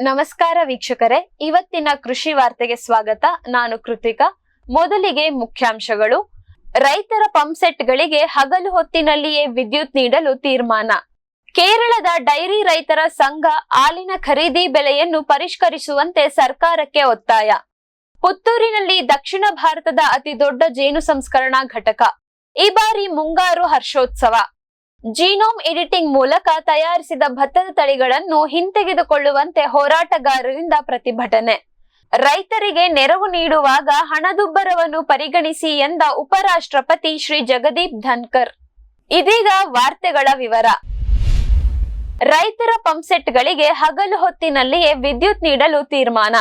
ನಮಸ್ಕಾರ ವೀಕ್ಷಕರೇ, ಇವತ್ತಿನ ಕೃಷಿ ವಾರ್ತೆಗೆ ಸ್ವಾಗತ. ನಾನು ಕೃತಿಕಾ. ಮೊದಲಿಗೆ ಮುಖ್ಯಾಂಶಗಳು. ರೈತರ ಪಂಪ್ಸೆಟ್ಗಳಿಗೆ ಹಗಲು ಹೊತ್ತಿನಲ್ಲಿಯೇ ವಿದ್ಯುತ್ ನೀಡಲು ತೀರ್ಮಾನ. ಕೇರಳದ ಡೈರಿ ರೈತರ ಸಂಘ ಹಾಲಿನ ಖರೀದಿ ಬೆಲೆಯನ್ನು ಪರಿಷ್ಕರಿಸುವಂತೆ ಸರ್ಕಾರಕ್ಕೆ ಒತ್ತಾಯ. ಪುತ್ತೂರಿನಲ್ಲಿ ದಕ್ಷಿಣ ಭಾರತದ ಅತಿ ದೊಡ್ಡ ಜೇನು ಸಂಸ್ಕರಣಾ ಘಟಕ. ಈ ಬಾರಿ ಮುಂಗಾರು ಹರ್ಷೋತ್ಸವ. ಜೀನೋಮ್ ಎಡಿಟಿಂಗ್ ಮೂಲಕ ತಯಾರಿಸಿದ ಭತ್ತದ ತಳಿಗಳನ್ನು ಹಿಂತೆಗೆದುಕೊಳ್ಳುವಂತೆ ಹೋರಾಟಗಾರರಿಂದ ಪ್ರತಿಭಟನೆ. ರೈತರಿಗೆ ನೆರವು ನೀಡುವಾಗ ಹಣದುಬ್ಬರವನ್ನು ಪರಿಗಣಿಸಿ ಎಂದ ಉಪರಾಷ್ಟ್ರಪತಿ ಶ್ರೀ ಜಗದೀಪ್ ಧನ್ಕರ್. ಇದೀಗ ವಾರ್ತೆಗಳ ವಿವರ. ರೈತರ ಪಂಪ್ಸೆಟ್ಗಳಿಗೆ ಹಗಲು ಹೊತ್ತಿನಲ್ಲಿಯೇ ವಿದ್ಯುತ್ ನೀಡಲು ತೀರ್ಮಾನ.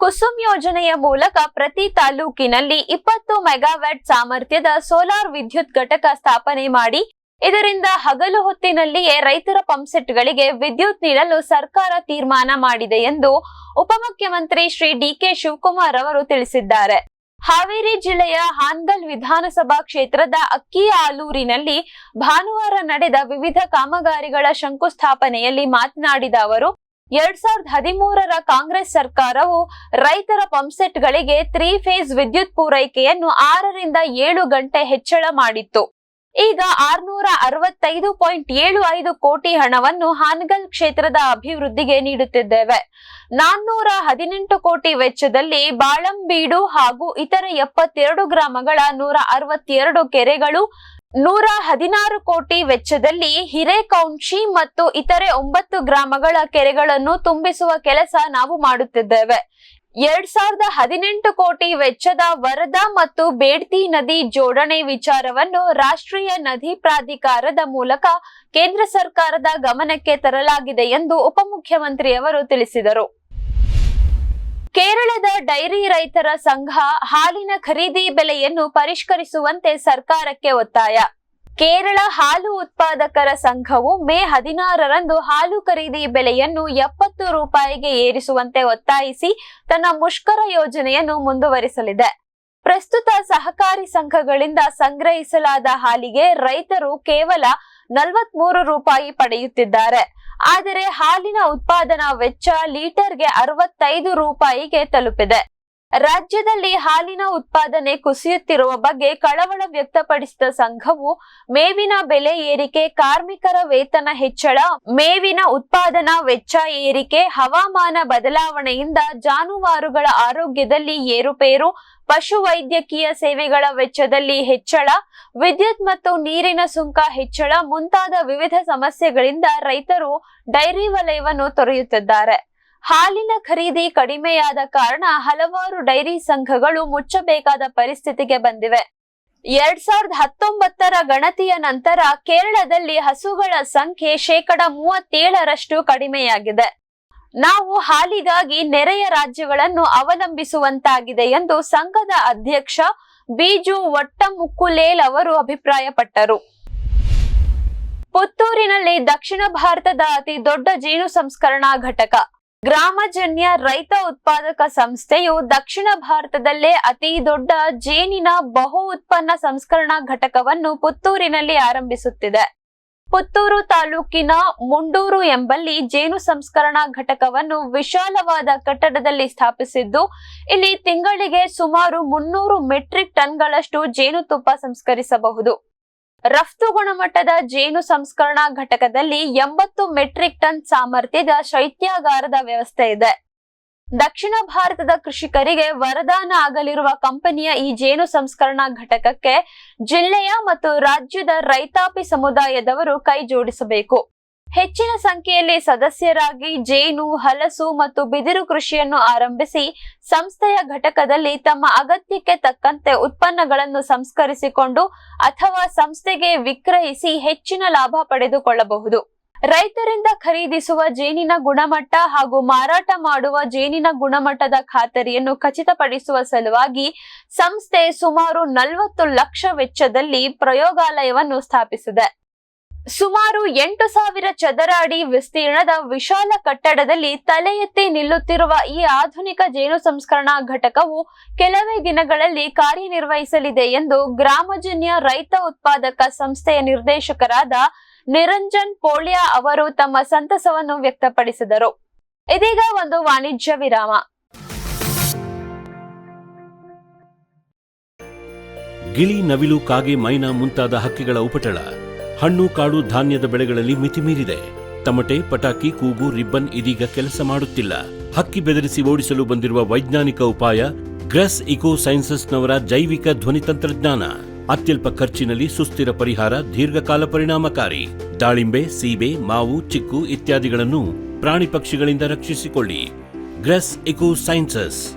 ಕುಸುಮ್ ಯೋಜನೆಯ ಮೂಲಕ ಪ್ರತಿ ತಾಲೂಕಿನಲ್ಲಿ ಇಪ್ಪತ್ತು ಮೆಗಾವ್ಯಾಟ್ ಸಾಮರ್ಥ್ಯದ ಸೋಲಾರ್ ವಿದ್ಯುತ್ ಘಟಕ ಸ್ಥಾಪನೆ ಮಾಡಿ ಇದರಿಂದ ಹಗಲು ಹೊತ್ತಿನಲ್ಲಿಯೇ ರೈತರ ಪಂಪ್ಸೆಟ್ಗಳಿಗೆ ವಿದ್ಯುತ್ ನೀಡಲು ಸರ್ಕಾರ ತೀರ್ಮಾನ ಮಾಡಿದೆ ಎಂದು ಉಪಮುಖ್ಯಮಂತ್ರಿ ಶ್ರೀ ಡಿಕೆ ಶಿವಕುಮಾರ್ ಅವರು ತಿಳಿಸಿದ್ದಾರೆ. ಹಾವೇರಿ ಜಿಲ್ಲೆಯ ಹಾನ್ಗಲ್ ವಿಧಾನಸಭಾ ಕ್ಷೇತ್ರದ ಅಕ್ಕಿ ಆಲೂರಿನಲ್ಲಿ ಭಾನುವಾರ ನಡೆದ ವಿವಿಧ ಕಾಮಗಾರಿಗಳ ಶಂಕುಸ್ಥಾಪನೆಯಲ್ಲಿ ಮಾತನಾಡಿದ ಅವರು, ಎರಡ್ ಸಾವಿರದ ಹದಿಮೂರರ ಕಾಂಗ್ರೆಸ್ ಸರ್ಕಾರವು ರೈತರ ಪಂಪ್ಸೆಟ್ಗಳಿಗೆ ತ್ರೀ ಫೇಸ್ ವಿದ್ಯುತ್ ಪೂರೈಕೆಯನ್ನು ಆರರಿಂದ ಏಳು ಗಂಟೆ ಹೆಚ್ಚಳ ಮಾಡಿತ್ತು. ಈಗ ಆರ್ನೂರ ಅರವತ್ತೈದು ಪಾಯಿಂಟ್ ಏಳು ಐದು ಕೋಟಿ ಹಣವನ್ನು ಹಾನಗಲ್ ಕ್ಷೇತ್ರದ ಅಭಿವೃದ್ಧಿಗೆ ನೀಡುತ್ತಿದ್ದೇವೆ. ನಾನ್ನೂರ ಹದಿನೆಂಟು ಕೋಟಿ ವೆಚ್ಚದಲ್ಲಿ ಬಾಳಂಬೀಡು ಹಾಗೂ ಇತರ ಎಪ್ಪತ್ತೆರಡು ಗ್ರಾಮಗಳ ನೂರ ಅರವತ್ತೆರಡು ಕೆರೆಗಳು ನೂರ ಹದಿನಾರು ಕೋಟಿ ವೆಚ್ಚದಲ್ಲಿ ಹಿರೇಕೌಂಶಿ ಮತ್ತು ಇತರೆ ಒಂಬತ್ತು ಗ್ರಾಮಗಳ ಕೆರೆಗಳನ್ನು ತುಂಬಿಸುವ ಕೆಲಸ ನಾವು ಮಾಡುತ್ತಿದ್ದೇವೆ. ಎರಡ್ ಸಾವಿರದ ಹದಿನೆಂಟು ಕೋಟಿ ವೆಚ್ಚದ ವರದಾ ಮತ್ತು ಬೇಡ್ತಿ ನದಿ ಜೋಡಣೆ ವಿಚಾರವನ್ನು ರಾಷ್ಟ್ರೀಯ ನದಿ ಪ್ರಾಧಿಕಾರದ ಮೂಲಕ ಕೇಂದ್ರ ಸರ್ಕಾರದ ಗಮನಕ್ಕೆ ತರಲಾಗಿದೆ ಎಂದು ಉಪಮುಖ್ಯಮಂತ್ರಿಯವರು ತಿಳಿಸಿದರು. ಕೇರಳದ ಡೈರಿ ರೈತರ ಸಂಘ ಹಾಲಿನ ಖರೀದಿ ಬೆಲೆಯನ್ನು ಪರಿಷ್ಕರಿಸುವಂತೆ ಸರ್ಕಾರಕ್ಕೆ ಒತ್ತಾಯ. ಕೇರಳ ಹಾಲು ಉತ್ಪಾದಕರ ಸಂಘವು ಮೇ ಹದಿನಾರರಂದು ಹಾಲು ಖರೀದಿ ಬೆಲೆಯನ್ನು ಎಪ್ಪತ್ತು ರೂಪಾಯಿಗೆ ಏರಿಸುವಂತೆ ಒತ್ತಾಯಿಸಿ ತನ್ನ ಮುಷ್ಕರ ಯೋಜನೆಯನ್ನು ಮುಂದುವರಿಸಲಿದೆ. ಪ್ರಸ್ತುತ ಸಹಕಾರಿ ಸಂಘಗಳಿಂದ ಸಂಗ್ರಹಿಸಲಾದ ಹಾಲಿಗೆ ರೈತರು ಕೇವಲ ನಲವತ್ಮೂರು ರೂಪಾಯಿ ಪಡೆಯುತ್ತಿದ್ದಾರೆ. ಆದರೆ ಹಾಲಿನ ಉತ್ಪಾದನಾ ವೆಚ್ಚ ಲೀಟರ್ಗೆ ಅರವತ್ತೈದು ರೂಪಾಯಿಗೆ ತಲುಪಿದೆ. ರಾಜ್ಯದಲ್ಲಿ ಹಾಲಿನ ಉತ್ಪಾದನೆ ಕುಸಿಯುತ್ತಿರುವ ಬಗ್ಗೆ ಕಳವಳ ವ್ಯಕ್ತಪಡಿಸಿದ ಸಂಘವು ಮೇವಿನ ಬೆಲೆ ಏರಿಕೆ, ಕಾರ್ಮಿಕರ ವೇತನ ಹೆಚ್ಚಳ, ಮೇವಿನ ಉತ್ಪಾದನಾ ವೆಚ್ಚ ಏರಿಕೆ, ಹವಾಮಾನ ಬದಲಾವಣೆಯಿಂದ ಜಾನುವಾರುಗಳ ಆರೋಗ್ಯದಲ್ಲಿ ಏರುಪೇರು ಪಶು ವೈದ್ಯಕೀಯ ಸೇವೆಗಳ ವೆಚ್ಚದಲ್ಲಿ ಹೆಚ್ಚಳ, ವಿದ್ಯುತ್ ಮತ್ತು ನೀರಿನ ಸುಂಕ ಹೆಚ್ಚಳ ಮುಂತಾದ ವಿವಿಧ ಸಮಸ್ಯೆಗಳಿಂದ ರೈತರು ಡೈರಿ ವಲಯವನ್ನು ತೊರೆಯುತ್ತಿದ್ದಾರೆ. ಹಾಲಿನ ಖರೀದಿ ಕಡಿಮೆಯಾದ ಕಾರಣ ಹಲವಾರು ಡೈರಿ ಸಂಘಗಳು ಮುಚ್ಚಬೇಕಾದ ಪರಿಸ್ಥಿತಿಗೆ ಬಂದಿವೆ. ಎರಡ್ ಸಾವಿರದ ಹತ್ತೊಂಬತ್ತರ ಗಣತಿಯ ನಂತರ ಕೇರಳದಲ್ಲಿ ಹಸುಗಳ ಸಂಖ್ಯೆ ಶೇಕಡ ಮೂವತ್ತೇಳರಷ್ಟು ಕಡಿಮೆಯಾಗಿದೆ. ನಾವು ಹಾಲಿಗಾಗಿ ನೆರೆಯ ರಾಜ್ಯಗಳನ್ನು ಅವಲಂಬಿಸುವಂತಾಗಿದೆ ಎಂದು ಸಂಘದ ಅಧ್ಯಕ್ಷ ಬೀಜು ಒಟ್ಟಮುಕ್ಕುಲೇಲ್ ಅವರು ಅಭಿಪ್ರಾಯಪಟ್ಟರು. ಪುತ್ತೂರಿನಲ್ಲಿ ದಕ್ಷಿಣ ಭಾರತದ ಅತಿ ದೊಡ್ಡ ಜೇನು ಸಂಸ್ಕರಣಾ ಘಟಕ ಗ್ರಾಮಜನ್ಯ ರೈತ ಉತ್ಪಾದಕ ಸಂಸ್ಥೆಯು ದಕ್ಷಿಣ ಭಾರತದಲ್ಲೇ ಅತಿ ದೊಡ್ಡ ಜೇನಿನ ಬಹು ಉತ್ಪನ್ನ ಸಂಸ್ಕರಣಾ ಘಟಕವನ್ನು ಪುತ್ತೂರಿನಲ್ಲಿ ಆರಂಭಿಸುತ್ತಿದೆ. ಪುತ್ತೂರು ತಾಲೂಕಿನ ಮುಂಡೂರು ಎಂಬಲ್ಲಿ ಜೇನು ಸಂಸ್ಕರಣಾ ಘಟಕವನ್ನು ವಿಶಾಲವಾದ ಕಟ್ಟಡದಲ್ಲಿ ಸ್ಥಾಪಿಸಿದ್ದು, ಇಲ್ಲಿ ತಿಂಗಳಿಗೆ ಸುಮಾರು ಮುನ್ನೂರು ಮೆಟ್ರಿಕ್ ಟನ್ಗಳಷ್ಟು ಜೇನುತುಪ್ಪ ಸಂಸ್ಕರಿಸಬಹುದು. ರಫ್ತು ಗುಣಮಟ್ಟದ ಜೇನು ಸಂಸ್ಕರಣಾ ಘಟಕದಲ್ಲಿ ಎಂಬತ್ತು ಮೆಟ್ರಿಕ್ ಟನ್ ಸಾಮರ್ಥ್ಯದ ಶೈತ್ಯಾಗಾರದ ವ್ಯವಸ್ಥೆ ಇದೆ. ದಕ್ಷಿಣ ಭಾರತದ ಕೃಷಿಕರಿಗೆ ವರದಾನ ಆಗಲಿರುವ ಕಂಪನಿಯ ಈ ಜೇನು ಸಂಸ್ಕರಣಾ ಘಟಕಕ್ಕೆ ಜಿಲ್ಲೆಯ ಮತ್ತು ರಾಜ್ಯದ ರೈತಾಪಿ ಸಮುದಾಯದವರು ಕೈ ಜೋಡಿಸಬೇಕು. ಹೆಚ್ಚಿನ ಸಂಖ್ಯೆಯಲ್ಲಿ ಸದಸ್ಯರಾಗಿ ಜೇನು, ಹಲಸು ಮತ್ತು ಬಿದಿರು ಕೃಷಿಯನ್ನು ಆರಂಭಿಸಿ ಸಂಸ್ಥೆಯ ಘಟಕದಲ್ಲಿ ತಮ್ಮ ಅಗತ್ಯಕ್ಕೆ ತಕ್ಕಂತೆ ಉತ್ಪನ್ನಗಳನ್ನು ಸಂಸ್ಕರಿಸಿಕೊಂಡು ಅಥವಾ ಸಂಸ್ಥೆಗೆ ವಿಕ್ರಯಿಸಿ ಹೆಚ್ಚಿನ ಲಾಭ ಪಡೆದುಕೊಳ್ಳಬಹುದು. ರೈತರಿಂದ ಖರೀದಿಸುವ ಜೇನಿನ ಗುಣಮಟ್ಟ ಹಾಗೂ ಮಾರಾಟ ಮಾಡುವ ಜೇನಿನ ಗುಣಮಟ್ಟದ ಖಾತರಿಯನ್ನು ಖಚಿತಪಡಿಸುವ ಸಲುವಾಗಿ ಸಂಸ್ಥೆ ಸುಮಾರು ನಲವತ್ತು ಲಕ್ಷ ವೆಚ್ಚದಲ್ಲಿ ಪ್ರಯೋಗಾಲಯವನ್ನು ಸ್ಥಾಪಿಸಿದೆ. ಸುಮಾರು ಎಂಟು ಸಾವಿರ ಚದರ ಅಡಿ ವಿಸ್ತೀರ್ಣದ ವಿಶಾಲ ಕಟ್ಟಡದಲ್ಲಿ ತಲೆ ಎತ್ತಿ ನಿಲ್ಲುತ್ತಿರುವ ಈ ಆಧುನಿಕ ಜೇನು ಸಂಸ್ಕರಣಾ ಘಟಕವು ಕೆಲವೇ ದಿನಗಳಲ್ಲಿ ಕಾರ್ಯನಿರ್ವಹಿಸಲಿದೆ ಎಂದು ಗ್ರಾಮಜನ್ಯ ರೈತ ಉತ್ಪಾದಕ ಸಂಸ್ಥೆಯ ನಿರ್ದೇಶಕರಾದ ನಿರಂಜನ್ ಪೋಳ್ಯ ಅವರು ತಮ್ಮ ಸಂತಸವನ್ನು ವ್ಯಕ್ತಪಡಿಸಿದರು. ಇದೀಗ ಒಂದು ವಾಣಿಜ್ಯ ವಿರಾಮ. ಗಿಳಿ ನವಿಲು ಕಾಗೆ ಮೈನಾ ಮುಂತಾದ ಹಕ್ಕಿಗಳ ಉಪಟಳ. ಹಣ್ಣು, ಕಾಡು, ಧಾನ್ಯದ ಬೆಳೆಗಳಲ್ಲಿ ಮಿತಿಮೀರಿದೆ. ತಮಟೆ, ಪಟಾಕಿ, ಕೂಗು, ರಿಬ್ಬನ್ ಇದೀಗ ಕೆಲಸ ಮಾಡುತ್ತಿಲ್ಲ. ಹಕ್ಕಿ ಬೆದರಿಸಿ ಓಡಿಸಲು ಬಂದಿರುವ ವೈಜ್ಞಾನಿಕ ಉಪಾಯ, ಗ್ರಸ್ ಇಕೋ ಸೈನ್ಸಸ್ನವರ ಜೈವಿಕ ಧ್ವನಿ ತಂತ್ರಜ್ಞಾನ. ಅತ್ಯಲ್ಪ ಖರ್ಚಿನಲ್ಲಿ ಸುಸ್ಥಿರ ಪರಿಹಾರ, ದೀರ್ಘಕಾಲ ಪರಿಣಾಮಕಾರಿ. ದಾಳಿಂಬೆ, ಸೀಬೆ, ಮಾವು, ಚಿಕ್ಕು ಇತ್ಯಾದಿಗಳನ್ನು ಪ್ರಾಣಿ ಪಕ್ಷಿಗಳಿಂದ ರಕ್ಷಿಸಿಕೊಳ್ಳಿ. Grace eco sciences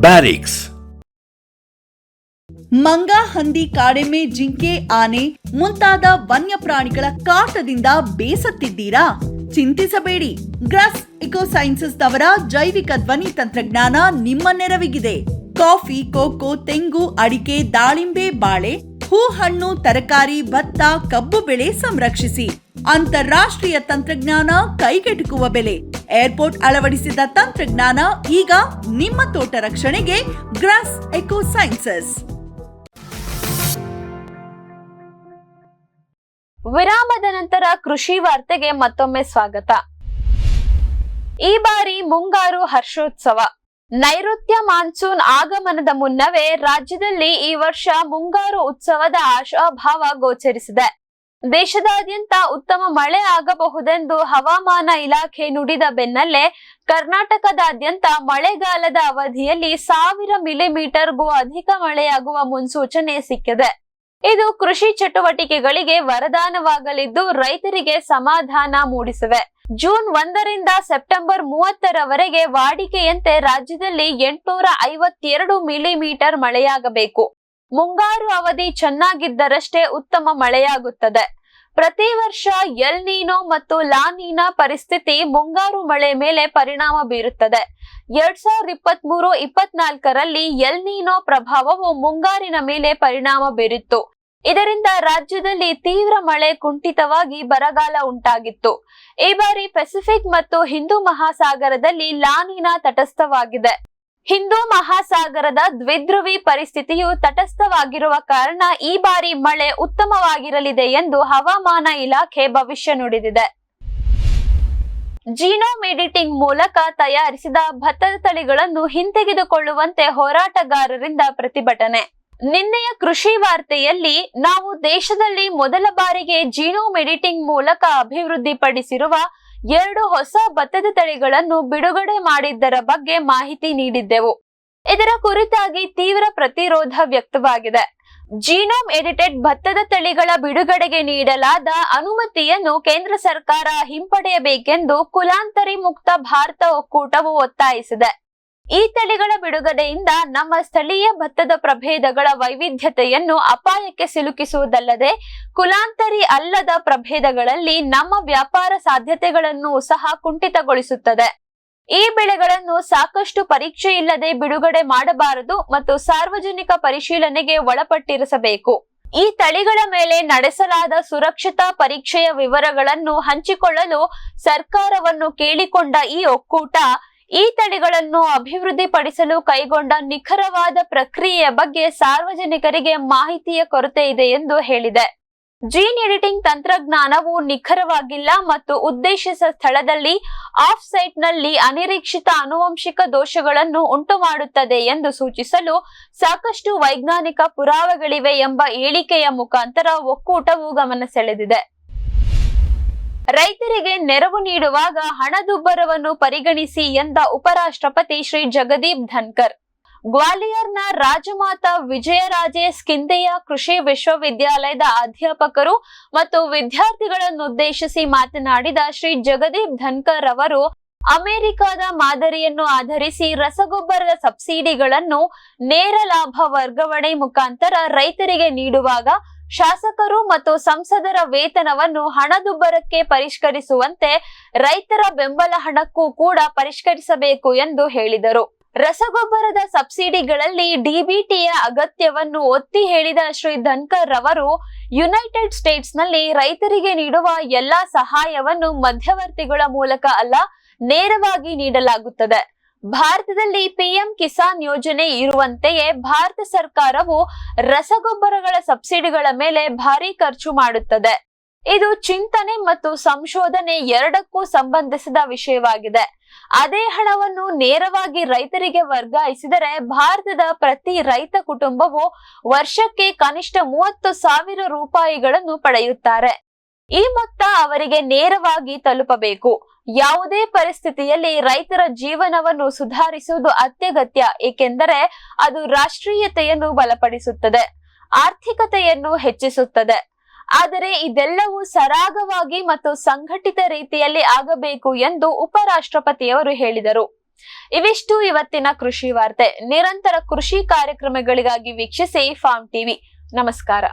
ಬ್ಯಾರಿಕ್ಸ್ ಮಂಗ ಹಂದಿ ಕಾಡೆಮ್ಮೆ ಜಿಂಕೆ ಆನೆ ಮುಂತಾದ ವನ್ಯ ಪ್ರಾಣಿಗಳ ಕಾಟದಿಂದ ಬೇಸತ್ತಿದ್ದೀರಾ? ಚಿಂತಿಸಬೇಡಿ. ಗ್ರಾಸ್ ಇಕೋ ಸೈನ್ಸಸ್ ಜೈವಿಕ ಧ್ವನಿ ತಂತ್ರಜ್ಞಾನ ನಿಮ್ಮ ನೆರವಿಗಿದೆ. ಕಾಫಿ, ಕೋಕೋ, ತೆಂಗು, ಅಡಿಕೆ, ದಾಳಿಂಬೆ, ಬಾಳೆ ಹೂ ಹಣ್ಣು ತರಕಾರಿ, ಭತ್ತ, ಕಬ್ಬು ಬೆಳೆ ಸಂರಕ್ಷಿಸಿ. ಅಂತಾರಾಷ್ಟ್ರೀಯ ತಂತ್ರಜ್ಞಾನ ಕೈಗೆಟುಕುವ ಬೆಲೆ. ಏರ್ಪೋರ್ಟ್ ಅಳವಡಿಸಿದ ತಂತ್ರಜ್ಞಾನ ಈಗ ನಿಮ್ಮ ತೋಟ ರಕ್ಷಣೆಗೆ ಗ್ರಾಸ್ ಎಕೋ ಸೈನ್ಸಸ್. ವಿರಾಮದ ನಂತರ ಕೃಷಿ ವಾರ್ತೆಗೆ ಮತ್ತೊಮ್ಮೆ ಸ್ವಾಗತ. ಈ ಬಾರಿ ಮುಂಗಾರು ಹರ್ಷೋತ್ಸವ. ನೈಋತ್ಯ ಮಾನ್ಸೂನ್ ಆಗಮನದ ಮುನ್ನವೇ ರಾಜ್ಯದಲ್ಲಿ ಈ ವರ್ಷ ಮುಂಗಾರು ಉತ್ಸವದ ಆಶಾಭಾವ ಗೋಚರಿಸಿದೆ. ದೇಶದಾದ್ಯಂತ ಉತ್ತಮ ಮಳೆ ಆಗಬಹುದೆಂದು ಹವಾಮಾನ ಇಲಾಖೆ ನುಡಿದ ಬೆನ್ನಲ್ಲೇ ಕರ್ನಾಟಕದಾದ್ಯಂತ ಮಳೆಗಾಲದ ಅವಧಿಯಲ್ಲಿ ಸಾವಿರ ಮಿಲಿಮೀಟರ್ಗೂ ಅಧಿಕ ಮಳೆಯಾಗುವ ಮುನ್ಸೂಚನೆ ಸಿಕ್ಕಿದೆ. ಇದು ಕೃಷಿ ಚಟುವಟಿಕೆಗಳಿಗೆ ವರದಾನವಾಗಲಿದ್ದು ರೈತರಿಗೆ ಸಮಾಧಾನ ಮೂಡಿಸಿವೆ. ಜೂನ್ ಒಂದರಿಂದ ಸೆಪ್ಟೆಂಬರ್ ಮೂವತ್ತರವರೆಗೆ ವಾಡಿಕೆಯಂತೆ ರಾಜ್ಯದಲ್ಲಿ ಎಂಟುನೂರ ಐವತ್ತೆರಡು ಮಿಲಿಮೀಟರ್ ಮಳೆಯಾಗಬೇಕು. ಮುಂಗಾರು ಅವಧಿ ಚೆನ್ನಾಗಿದ್ದರಷ್ಟೇ ಉತ್ತಮ ಮಳೆಯಾಗುತ್ತದೆ. ಪ್ರತಿ ವರ್ಷ ಎಲ್ ನೀನೋ ಮತ್ತು ಲಾ ನೀನಾ ಪರಿಸ್ಥಿತಿ ಮುಂಗಾರು ಮಳೆ ಮೇಲೆ ಪರಿಣಾಮ ಬೀರುತ್ತದೆ. ಎರಡ್ ಸಾವಿರದ ಇಪ್ಪತ್ತ್ ಮೂರು ಇಪ್ಪತ್ನಾಲ್ಕರಲ್ಲಿ ಎಲ್ ನೀನೋ ಪ್ರಭಾವವು ಮುಂಗಾರಿನ ಮೇಲೆ ಪರಿಣಾಮ ಬೀರಿತ್ತು. ಇದರಿಂದ ರಾಜ್ಯದಲ್ಲಿ ತೀವ್ರ ಮಳೆ ಕುಂಠಿತವಾಗಿ ಬರಗಾಲ ಉಂಟಾಗಿತ್ತು. ಈ ಬಾರಿ ಪೆಸಿಫಿಕ್ ಮತ್ತು ಹಿಂದೂ ಮಹಾಸಾಗರದಲ್ಲಿ ಲಾನಿನಾ ತಟಸ್ಥವಾಗಿದೆ. ಹಿಂದೂ ಮಹಾಸಾಗರದ ದ್ವಿಧ್ರುವಿ ಪರಿಸ್ಥಿತಿಯು ತಟಸ್ಥವಾಗಿರುವ ಕಾರಣ ಈ ಬಾರಿ ಮಳೆ ಉತ್ತಮವಾಗಿರಲಿದೆ ಎಂದು ಹವಾಮಾನ ಇಲಾಖೆ ಭವಿಷ್ಯ ನುಡಿದಿದೆ. ಜೀನೋಮ್ ಎಡಿಟಿಂಗ್ ಮೂಲಕ ತಯಾರಿಸಿದ ಭತ್ತದ ತಳಿಗಳನ್ನು ಹಿಂತೆಗೆದುಕೊಳ್ಳುವಂತೆ ಹೋರಾಟಗಾರರಿಂದ ಪ್ರತಿಭಟನೆ. ನಿನ್ನೆಯ ಕೃಷಿ ವಾರ್ತೆಯಲ್ಲಿ ನಾವು ದೇಶದಲ್ಲಿ ಮೊದಲ ಬಾರಿಗೆ ಜೀನೋಮ್ ಎಡಿಟಿಂಗ್ ಮೂಲಕ ಅಭಿವೃದ್ಧಿಪಡಿಸಿರುವ ಎರಡು ಹೊಸ ಭತ್ತದ ತಳಿಗಳನ್ನು ಬಿಡುಗಡೆ ಮಾಡಿದ್ದರ ಬಗ್ಗೆ ಮಾಹಿತಿ ನೀಡಿದ್ದೆವು. ಇದರ ಕುರಿತಾಗಿ ತೀವ್ರ ಪ್ರತಿರೋಧ ವ್ಯಕ್ತವಾಗಿದೆ. ಜೀನೋಮ್ ಎಡಿಟೆಡ್ ಭತ್ತದ ತಳಿಗಳ ಬಿಡುಗಡೆಗೆ ನೀಡಲಾದ ಅನುಮತಿಯನ್ನು ಕೇಂದ್ರ ಸರ್ಕಾರ ಹಿಂಪಡೆಯಬೇಕೆಂದು ಕುಲಾಂತರಿ ಮುಕ್ತ ಭಾರತ ಒಕ್ಕೂಟವು ಒತ್ತಾಯಿಸಿದೆ. ಈ ತಳಿಗಳ ಬಿಡುಗಡೆಯಿಂದ ನಮ್ಮ ಸ್ಥಳೀಯ ಭತ್ತದ ಪ್ರಭೇದಗಳ ವೈವಿಧ್ಯತೆಯನ್ನು ಅಪಾಯಕ್ಕೆ ಸಿಲುಕಿಸುವುದಲ್ಲದೆ ಕುಲಾಂತರಿ ಅಲ್ಲದ ಪ್ರಭೇದಗಳಲ್ಲಿ ನಮ್ಮ ವ್ಯಾಪಾರ ಸಾಧ್ಯತೆಗಳನ್ನು ಸಹ ಕುಂಠಿತಗೊಳಿಸುತ್ತದೆ. ಈ ಬೆಳೆಗಳನ್ನು ಸಾಕಷ್ಟು ಪರೀಕ್ಷೆ ಇಲ್ಲದೆ ಬಿಡುಗಡೆ ಮಾಡಬಾರದು ಮತ್ತು ಸಾರ್ವಜನಿಕ ಪರಿಶೀಲನೆಗೆ ಒಳಪಟ್ಟಿರಿಸಬೇಕು. ಈ ತಳಿಗಳ ಮೇಲೆ ನಡೆಸಲಾದ ಸುರಕ್ಷತಾ ಪರೀಕ್ಷೆಯ ವಿವರಗಳನ್ನು ಹಂಚಿಕೊಳ್ಳಲು ಸರ್ಕಾರವನ್ನು ಕೇಳಿಕೊಂಡ ಈ ಒಕ್ಕೂಟ ಈ ತಳಿಗಳನ್ನು ಅಭಿವೃದ್ಧಿಪಡಿಸಲು ಕೈಗೊಂಡ ನಿಖರವಾದ ಪ್ರಕ್ರಿಯೆಯ ಬಗ್ಗೆ ಸಾರ್ವಜನಿಕರಿಗೆ ಮಾಹಿತಿಯ ಕೊರತೆ ಇದೆ ಎಂದು ಹೇಳಿದೆ. ಜೀನ್ ಎಡಿಟಿಂಗ್ ತಂತ್ರಜ್ಞಾನವು ನಿಖರವಾಗಿಲ್ಲ ಮತ್ತು ಉದ್ದೇಶಿತ ಸ್ಥಳದಲ್ಲಿ ಆಫ್ ಸೈಟ್ನಲ್ಲಿ ಅನಿರೀಕ್ಷಿತ ಆನುವಂಶಿಕ ದೋಷಗಳನ್ನು ಉಂಟುಮಾಡುತ್ತದೆ ಎಂದು ಸೂಚಿಸಲು ಸಾಕಷ್ಟು ವೈಜ್ಞಾನಿಕ ಪುರಾವೆಗಳಿವೆ ಎಂಬ ಹೇಳಿಕೆಯ ಮುಖಾಂತರ ಒಕ್ಕೂಟವು ಗಮನ ಸೆಳೆದಿದೆ. ರೈತರಿಗೆ ನೆರವು ನೀಡುವಾಗ ಹಣದುಬ್ಬರವನ್ನು ಪರಿಗಣಿಸಿ ಎಂದ ಉಪರಾಷ್ಟ್ರಪತಿ ಶ್ರೀ ಜಗದೀಪ್ ಧನ್ಕರ್. ಗ್ವಾಲಿಯರ್ನ ರಾಜಮಾತಾ ವಿಜಯರಾಜೆ ಸ್ಕಿಂದೆಯ ಕೃಷಿ ವಿಶ್ವವಿದ್ಯಾಲಯದ ಅಧ್ಯಾಪಕರು ಮತ್ತು ವಿದ್ಯಾರ್ಥಿಗಳನ್ನುದ್ದೇಶಿಸಿ ಮಾತನಾಡಿದ ಶ್ರೀ ಜಗದೀಪ್ ಧನ್ಕರ್ ಅವರು, ಅಮೆರಿಕದ ಮಾದರಿಯನ್ನು ಆಧರಿಸಿ ರಸಗೊಬ್ಬರದ ಸಬ್ಸಿಡಿಗಳನ್ನು ನೇರ ಲಾಭ ವರ್ಗಾವಣೆ ಮುಖಾಂತರ ರೈತರಿಗೆ ನೀಡುವಾಗ ಶಾಸಕರು ಮತ್ತು ಸಂಸದರ ವೇತನವನ್ನು ಹಣದುಬ್ಬರಕ್ಕೆ ಪರಿಷ್ಕರಿಸುವಂತೆ ರೈತರ ಬೆಂಬಲ ಹಣಕ್ಕೂ ಕೂಡ ಪರಿಷ್ಕರಿಸಬೇಕು ಎಂದು ಹೇಳಿದರು. ರಸಗೊಬ್ಬರದ ಸಬ್ಸಿಡಿಗಳಲ್ಲಿ ಡಿಬಿಟಿಯ ಅಗತ್ಯವನ್ನು ಒತ್ತಿ ಹೇಳಿದ ಶ್ರೀ ಧನ್ಕರ್ ರವರು, ಯುನೈಟೆಡ್ ಸ್ಟೇಟ್ಸ್ನಲ್ಲಿ ರೈತರಿಗೆ ನೀಡುವ ಎಲ್ಲಾ ಸಹಾಯವನ್ನು ಮಧ್ಯವರ್ತಿಗಳ ಮೂಲಕ ಅಲ್ಲ, ನೇರವಾಗಿ ನೀಡಲಾಗುತ್ತದೆ. ಭಾರತದಲ್ಲಿ ಪಿಎಂ ಕಿಸಾನ್ ಯೋಜನೆ ಇರುವಂತೆಯೇ ಭಾರತ ಸರ್ಕಾರವು ರಸಗೊಬ್ಬರಗಳ ಸಬ್ಸಿಡಿಗಳ ಮೇಲೆ ಭಾರಿ ಖರ್ಚು ಮಾಡುತ್ತದೆ. ಇದು ಚಿಂತನೆ ಮತ್ತು ಸಂಶೋಧನೆ ಎರಡಕ್ಕೂ ಸಂಬಂಧಿಸಿದ ವಿಷಯವಾಗಿದೆ. ಅದೇ ಹಣವನ್ನು ನೇರವಾಗಿ ರೈತರಿಗೆ ವರ್ಗಾಯಿಸಿದರೆ ಭಾರತದ ಪ್ರತಿ ರೈತ ಕುಟುಂಬವು ವರ್ಷಕ್ಕೆ ಕನಿಷ್ಠ ಮೂವತ್ತು ಸಾವಿರ ರೂಪಾಯಿಗಳನ್ನು ಪಡೆಯುತ್ತಾರೆ. ಈ ಮೊತ್ತ ಅವರಿಗೆ ನೇರವಾಗಿ ತಲುಪಬೇಕು. ಯಾವುದೇ ಪರಿಸ್ಥಿತಿಯಲ್ಲಿ ರೈತರ ಜೀವನವನ್ನು ಸುಧಾರಿಸುವುದು ಅತ್ಯಗತ್ಯ, ಏಕೆಂದರೆ ಅದು ರಾಷ್ಟ್ರೀಯತೆಯನ್ನು ಬಲಪಡಿಸುತ್ತದೆ, ಆರ್ಥಿಕತೆಯನ್ನು ಹೆಚ್ಚಿಸುತ್ತದೆ. ಆದರೆ ಇದೆಲ್ಲವೂ ಸರಾಗವಾಗಿ ಮತ್ತು ಸಂಘಟಿತ ರೀತಿಯಲ್ಲಿ ಆಗಬೇಕು ಎಂದು ಉಪರಾಷ್ಟ್ರಪತಿಯವರು ಹೇಳಿದರು. ಇವಿಷ್ಟು ಇವತ್ತಿನ ಕೃಷಿ ವಾರ್ತೆ. ನಿರಂತರ ಕೃಷಿ ಕಾರ್ಯಕ್ರಮಗಳಿಗಾಗಿ ವೀಕ್ಷಿಸಿ ಫಾರ್ಮ್ ಟಿವಿ. ನಮಸ್ಕಾರ.